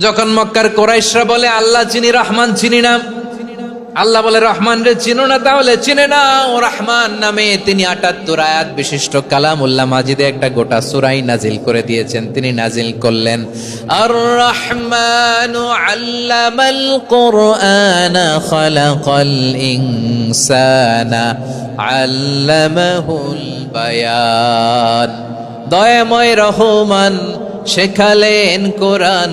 যখন মক্কার কোরাইশরা বলে, আল্লাহ চিনি, রহমান চিনি না। আল্লাহ বলে, রহমান রে, চিনো না তাহলে? চিনে না ও রহমান নামে। তিনি আটাত্তর আয়াত বিশিষ্ট কালাম উল্লাহ মাজিদে একটা গোটা সুরাই নাজিল করে দিয়েছেন। তিনি নাজিল করলেন আর রহমান আল্লামাল কোরআন খালাকাল ইনসানা আল্লামাহুল বায়ান। দয়াময় রহমান, শেখালেন কোরআন।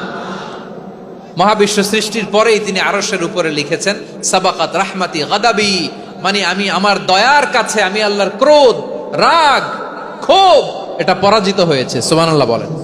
মহাবিশ্ব সৃষ্টির পরেই তিনি আরসের উপরে লিখেছেন, সাবাকাত রাহমাতি গাদাবি মানে আমি আমার দয়ার কাছে, আমি আল্লাহর ক্রোধ, রাগ, ক্ষোভ, এটা পরাজিত হয়েছে। সুবহানাল্লাহ বলেন।